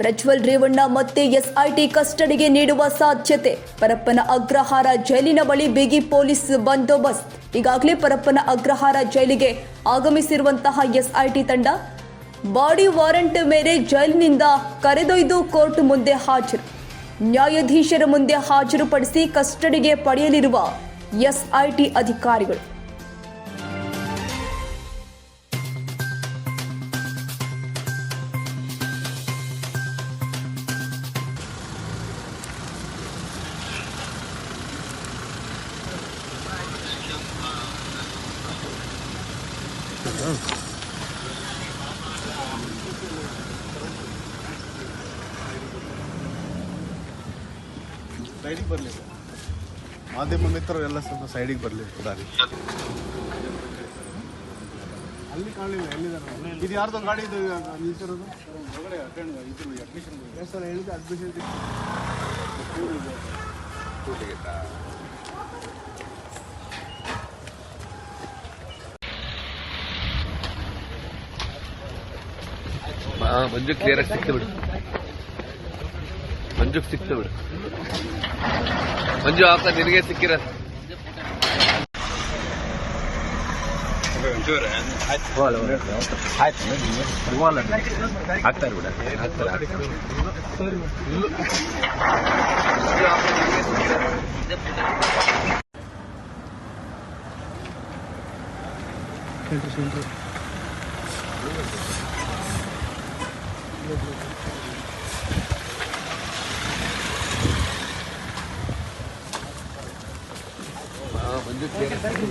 ಪ್ರಜ್ವಲ್ ರೇವಣ್ಣ ಮತ್ತೆ ಎಸ್ಐಟಿ ಕಸ್ಟಡಿಗೆ ನೀಡುವ ಸಾಧ್ಯತೆ. ಪರಪ್ಪನ ಅಗ್ರಹಾರ ಜೈಲಿನ ಬಳಿ ಬಿಗಿ ಪೊಲೀಸ್ ಬಂದೋಬಸ್ತ್. ಈಗಾಗಲೇ ಪರಪ್ಪನ ಅಗ್ರಹಾರ ಜೈಲಿಗೆ ಆಗಮಿಸಿರುವಂತಹ ಎಸ್ಐಟಿ ತಂಡ ಬಾಡಿ ವಾರೆಂಟ್ ಮೇರೆ ಜೈಲಿನಿಂದ ಕರೆದೊಯ್ದು ಕೋರ್ಟ್ ಮುಂದೆ ಹಾಜರು. ನ್ಯಾಯಾಧೀಶರ ಮುಂದೆ ಹಾಜರುಪಡಿಸಿ ಕಸ್ಟಡಿಗೆ ಪಡೆಯಲಿರುವ ಎಸ್ಐಟಿ ಅಧಿಕಾರಿಗಳು. ಸೈಡಿಗೆ ಬರಲಿ ಮಾಧ್ಯಮ ಮಿತ್ರರು ಎಲ್ಲ ಸ್ವಲ್ಪ ಸೈಡಿಗೆ ಬರಲಿ ದಾರಿ. ಅಲ್ಲಿ ಕಾಣಲಿಲ್ಲ ಎಲ್ಲಿದ್ದಾರೆ? ಇದು ಯಾರ್ದೋ ಗಾಡಿ ಇದು ನಿಲ್ಸಿರೋದು? ಹೊರಗಡೆ ಅಟೆಂಡ್ ಇದು ಅಡ್ಮಿಷನ್ ಸರ್ ಹೇಳಿದ ಅಡ್ಮಿಷನ್ ಮಂಜು ಕ್ಲಿಯರ್ ಆಗಿ ಸಿಕ್ತು ಬಿಡು. ಮಂಜು ಸಿಕ್ತು ಬಿಡು. ಮಂಜು ಆಕ ನಿನಗೆ ಸಿಕ್ಕಿರ? ಆಗ್ತಾರೆ ಬಿಡ ಆಗ್ತಾರೆ ಹಾ ಮಂಜು ಕ್ಲಿಯರ್ ಕ್ಷಣ